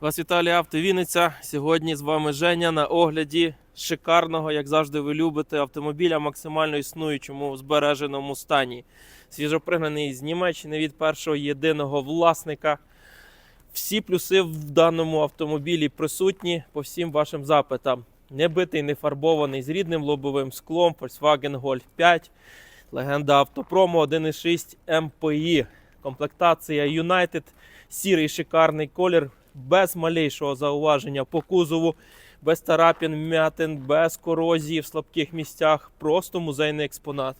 Вас Віталій Авто Вінниця. Сьогодні з вами Женя на огляді шикарного, як завжди, ви любите, автомобіля максимально існуючому збереженому стані. Свіжопригнаний з Німеччини від першого єдиного власника. Всі плюси в даному автомобілі присутні по всім вашим запитам. Не битий, не фарбований з рідним лобовим склом, Volkswagen Golf 5, легенда автопрому 1.6 MPI, комплектація United, сірий шикарний колір, без малейшого зауваження по кузову, без тарапін, м'ятин, без корозії в слабких місцях, просто музейний експонат.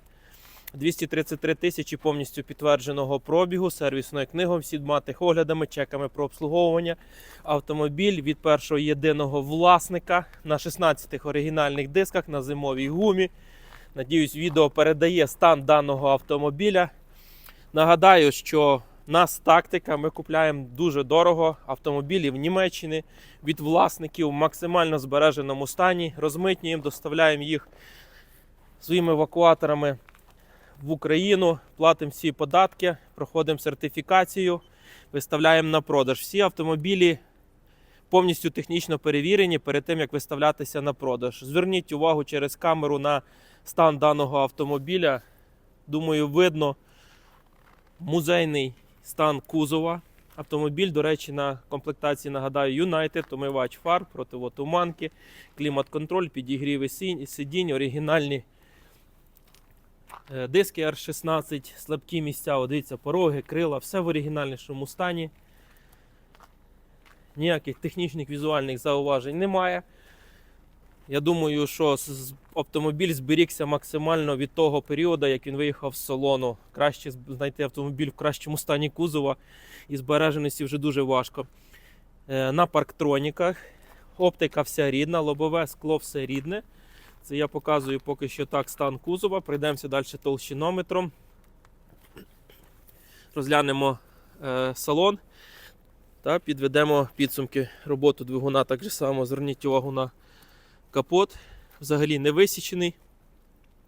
233 тисячі повністю підтвердженого пробігу, сервісною книгою, всіма оглядами, чеками про обслуговування. Автомобіль від першого єдиного власника на 16 оригінальних дисках на зимовій гумі. Надіюсь, відео передає стан даного автомобіля. Нагадаю, що нас тактика, ми купляємо дуже дорого автомобілі в Німеччині від власників в максимально збереженому стані. Розмитнюємо, доставляємо їх своїми евакуаторами в Україну, платимо всі податки, проходимо сертифікацію, виставляємо на продаж. Всі автомобілі повністю технічно перевірені перед тим, як виставлятися на продаж. Зверніть увагу через камеру на стан даного автомобіля. Думаю, видно музейний стан кузова. Автомобіль, до речі, на комплектації нагадаю United, омивач фар, противотуманки, клімат-контроль, підігріви сидінь, оригінальні е, диски R16, слабкі місця, дивіться, пороги, крила, все в оригінальнішому стані. Ніяких технічних візуальних зауважень немає. Я думаю, що автомобіль зберігся максимально від того періоду, як він виїхав з салону. Краще знайти автомобіль в кращому стані кузова і збереженості вже дуже важко. Е, На парктроніках оптика вся рідна, лобове скло все рідне. Це я показую поки що так стан кузова. Пройдемося далі толщинометром. Розглянемо е, салон та підведемо підсумки роботи двигуна. Так же само зверніть увагу на капот. Взагалі не висічений.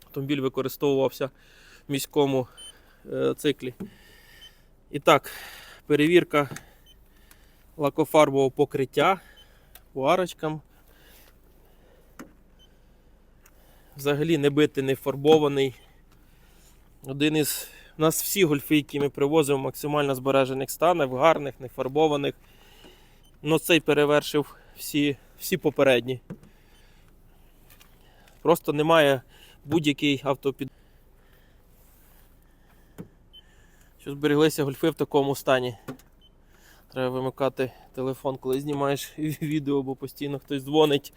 Автомобіль використовувався в міському е, циклі. І так, перевірка лакофарбового покриття по арочкам. Взагалі не битий, не фарбований. Один із. У нас всі гольфи, які ми привозимо, в максимально збережених станах, гарних, не фарбованих. Ну цей перевершив всі, всі попередні. Просто немає будь-який автопід. Що збереглися гольфи в такому стані. Треба вимикати телефон, коли знімаєш відео, бо постійно хтось дзвонить.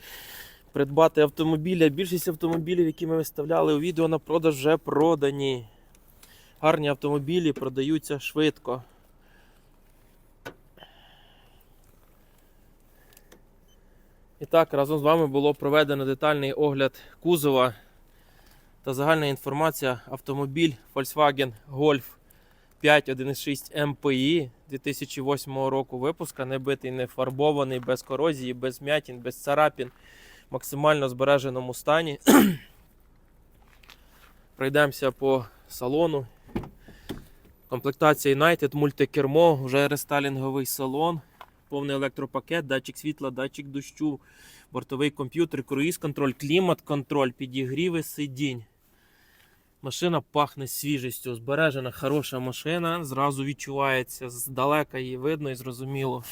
Придбати автомобіля. Більшість автомобілів, які ми виставляли у відео на продаж, вже продані. Гарні автомобілі продаються швидко. І так, разом з вами було проведено детальний огляд кузова та загальна інформація. Автомобіль Volkswagen Golf 5 1.6 MPI 2008 року випуска, не битий, не фарбований, без корозії, без м'ятін, без царапін, в максимально збереженому стані. Пройдемося по салону. Комплектація United, мультикермо, вже рестайлінговий салон, повний електропакет, датчик світла, датчик дощу, бортовий комп'ютер, круїз контроль, клімат контроль, підігріви сидінь. Машина пахне свіжістю, збережена хороша машина, зразу відчувається, здалека її видно і зрозуміло.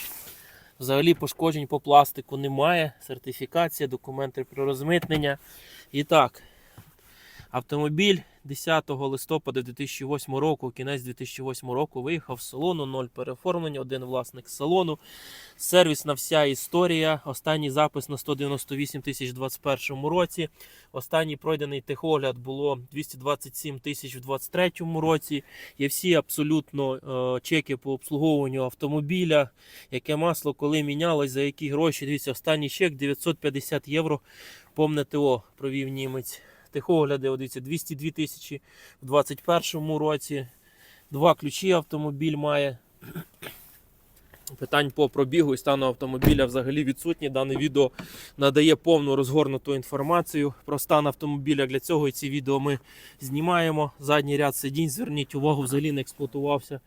Взагалі пошкоджень по пластику немає. Сертифікація, документи про розмитнення. І так, автомобіль 10 листопада 2008 року, кінець 2008 року, виїхав з салону, ноль переоформлення, один власник салону. Сервісна вся історія. Останній запис на 198 тисяч у 2021 році. Останній пройдений техогляд було 227 тисяч у 2023 році. Є всі абсолютно е, чеки по обслуговуванню автомобіля, яке масло, коли мінялось, за які гроші. Дивіться, останній чек 950 євро. Повне ТО провів німець. Техогляди, от дивіться, 202 тисячі в 2021 році. Два ключі автомобіль має. Питань по пробігу і стану автомобіля взагалі відсутні. Дане відео надає повну розгорнуту інформацію про стан автомобіля. Для цього і ці відео ми знімаємо. Задній ряд сидінь, зверніть увагу, взагалі не експлуатувався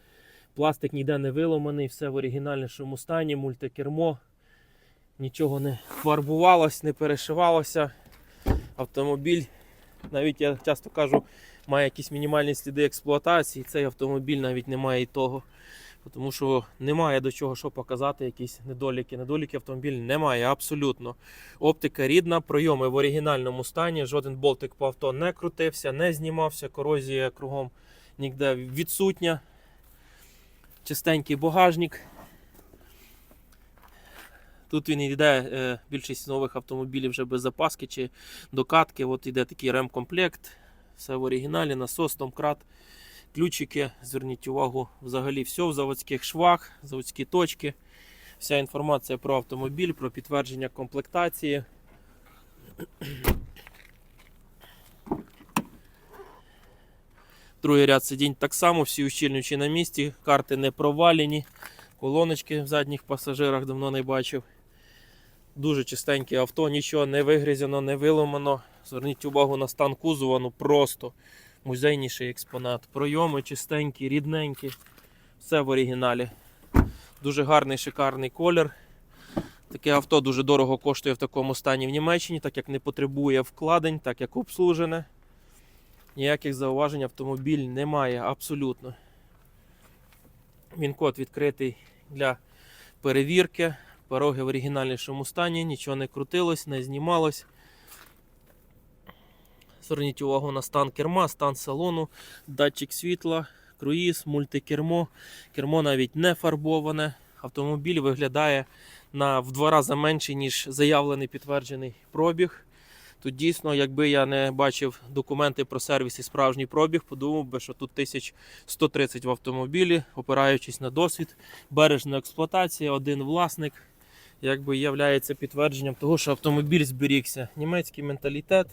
Пластик ніде не виломаний, все в оригінальнішому стані, мультикермо. Нічого не фарбувалось, не перешивалося. Автомобіль, навіть я часто кажу, має якісь мінімальні сліди експлуатації. Цей автомобіль навіть не має і того. Тому що немає до чого що показати, якісь недоліки. Недоліки автомобіль немає абсолютно. Оптика рідна, пройоми в оригінальному стані. Жоден болтик по авто не крутився, не знімався, корозія кругом ніде відсутня. Чистенький багажник. Тут він йде, е, більшість нових автомобілів вже без запаски чи докатки. От йде такий ремкомплект. Все в оригіналі, насос, домкрат, ключики. Зверніть увагу, взагалі все в заводських швах, заводські точки. Вся інформація про автомобіль, про підтвердження комплектації. Другий ряд сидінь так само, всі ущільнюючі на місці, карти не провалені, колоночки в задніх пасажирах давно не бачив. Дуже чистеньке авто, нічого не вигрізано, не виломано. Зверніть увагу на стан кузова, ну просто музейніший експонат. Пройоми чистенькі, рідненькі. Все в оригіналі. Дуже гарний, шикарний колір. Таке авто дуже дорого коштує в такому стані в Німеччині, так як не потребує вкладень, так як обслужене. Ніяких зауважень автомобіль немає абсолютно. Він код відкритий для перевірки. Пороги в оригінальнішому стані, нічого не крутилось, не знімалось. Зверніть увагу на стан керма, стан салону, датчик світла, круїз, мультикермо. Кермо навіть не фарбоване. Автомобіль виглядає на в два рази менше, ніж заявлений підтверджений пробіг. Тут дійсно, якби я не бачив документи про сервіс і справжній пробіг, подумав би, що тут 1130 в автомобілі, опираючись на досвід, бережна експлуатація, один власник, якби є підтвердженням того, що автомобіль зберігся. Німецький менталітет,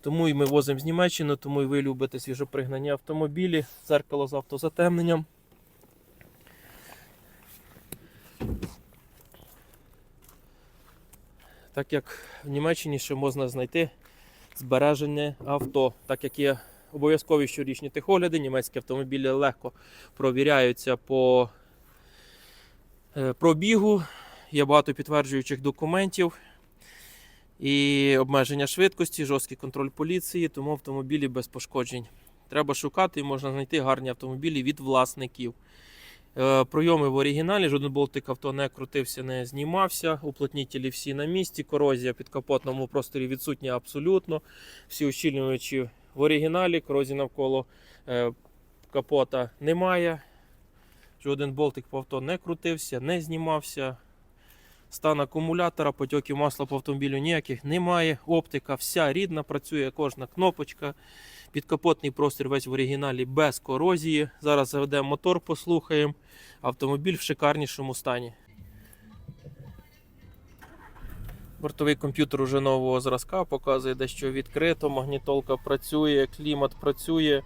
тому і ми возимо з Німеччини, тому і ви любите свіжопригнані автомобілі, зеркало з автозатемненням. Так як в Німеччині ще можна знайти збережене авто, так як є обов'язкові щорічні техогляди, німецькі автомобілі легко провіряються по е, пробігу, є багато підтверджуючих документів і обмеження швидкості, жорсткий контроль поліції, тому автомобілі без пошкоджень. Треба шукати і можна знайти гарні автомобілі від власників. Е, Пройоми в оригіналі, жоден болтик авто не крутився, не знімався. Уплотнітелі всі на місці. Корозія під капотному просторі відсутня абсолютно. Всі ущільнювачі в оригіналі, корозії навколо е, капота немає. Жоден болтик по авто не крутився, не знімався. Стан акумулятора, потьоків масла по автомобілю ніяких немає. Оптика вся рідна, працює кожна кнопочка. Підкапотний простір весь в оригіналі без корозії. Зараз заведемо мотор, послухаємо. Автомобіль в шикарнішому стані. Бортовий комп'ютер уже нового зразка показує дещо відкрито, магнітолка працює, клімат працює,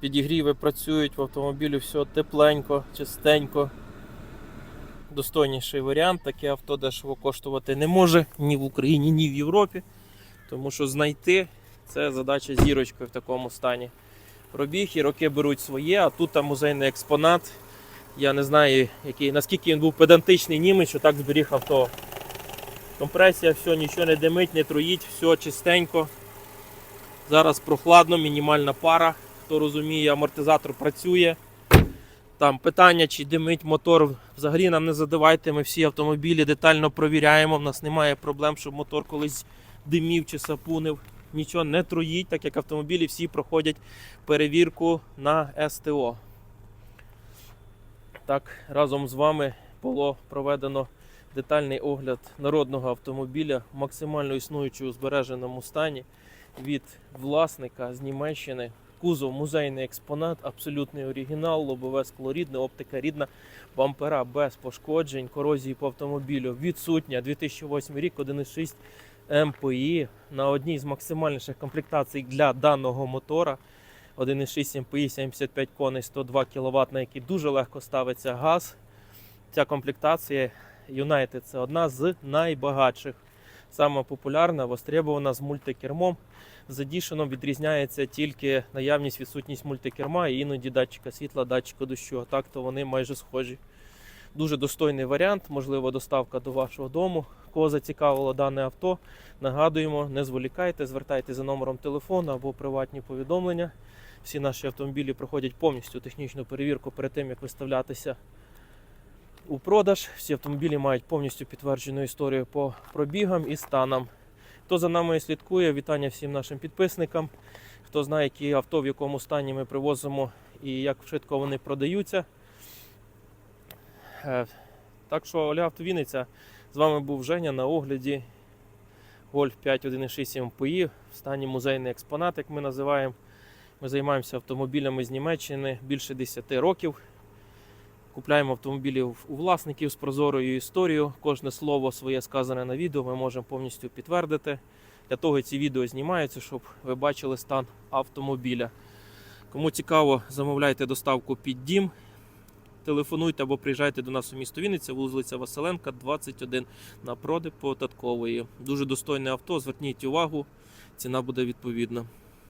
підігріви працюють, в автомобілі все тепленько, чистенько. Достойніший варіант, таке авто дешево коштувати не може ні в Україні, ні в Європі. Тому що знайти це задача зірочкою в такому стані. Пробіг і роки беруть своє, а тут там музейний експонат. Я не знаю, який, наскільки він був педантичний німець, що так зберіг авто. Компресія, все, нічого не димить, не троїть, все чистенько. Зараз прохладно, мінімальна пара. Хто розуміє, амортизатор працює. Там питання, чи димить мотор, взагалі нам не задавайте. Ми всі автомобілі детально провіряємо. В нас немає проблем, щоб мотор колись димів чи сапунив. Нічого не троїть, так як автомобілі всі проходять перевірку на СТО. Так, разом з вами було проведено детальний огляд народного автомобіля, максимально існуючого у збереженому стані від власника з Німеччини. Кузов музейний експонат, абсолютний оригінал, лобове скло рідне, оптика рідна, бампера без пошкоджень, корозії по автомобілю відсутня. 2008 рік, 1,6 МПІ на одній з максимальніших комплектацій для даного мотора. 1,6 МПІ, 75 коней, 102 кВт, на який дуже легко ставиться газ. Ця комплектація United це одна з найбагатших Сама популярна, востребована з мультикермом. З Edition відрізняється тільки наявність, відсутність мультикерма і іноді датчика світла, датчика дощу. Так то вони майже схожі. Дуже достойний варіант, можливо, доставка до вашого дому. Кого зацікавило дане авто, нагадуємо, не зволікайте, звертайте за номером телефону або приватні повідомлення. Всі наші автомобілі проходять повністю технічну перевірку перед тим, як виставлятися у продаж. Всі автомобілі мають повністю підтверджену історію по пробігам і станам. Хто за нами слідкує, вітання всім нашим підписникам. Хто знає, які авто в якому стані ми привозимо і як швидко вони продаються. Е, Так що Оля Автовіниця, з вами був Женя на огляді Golf 5 1.6 MPI в стані музейний експонат, як ми називаємо. Ми займаємося автомобілями з Німеччини більше 10 років. Купляємо автомобілі у власників з прозорою історією. Кожне слово своє сказане на відео ми можемо повністю підтвердити. Для того ці відео знімаються, щоб ви бачили стан автомобіля. Кому цікаво, замовляйте доставку під дім. Телефонуйте або приїжджайте до нас у місто Вінниця, вулиця Василенка, 21 напроти податкової. Дуже достойне авто, зверніть увагу, ціна буде відповідна.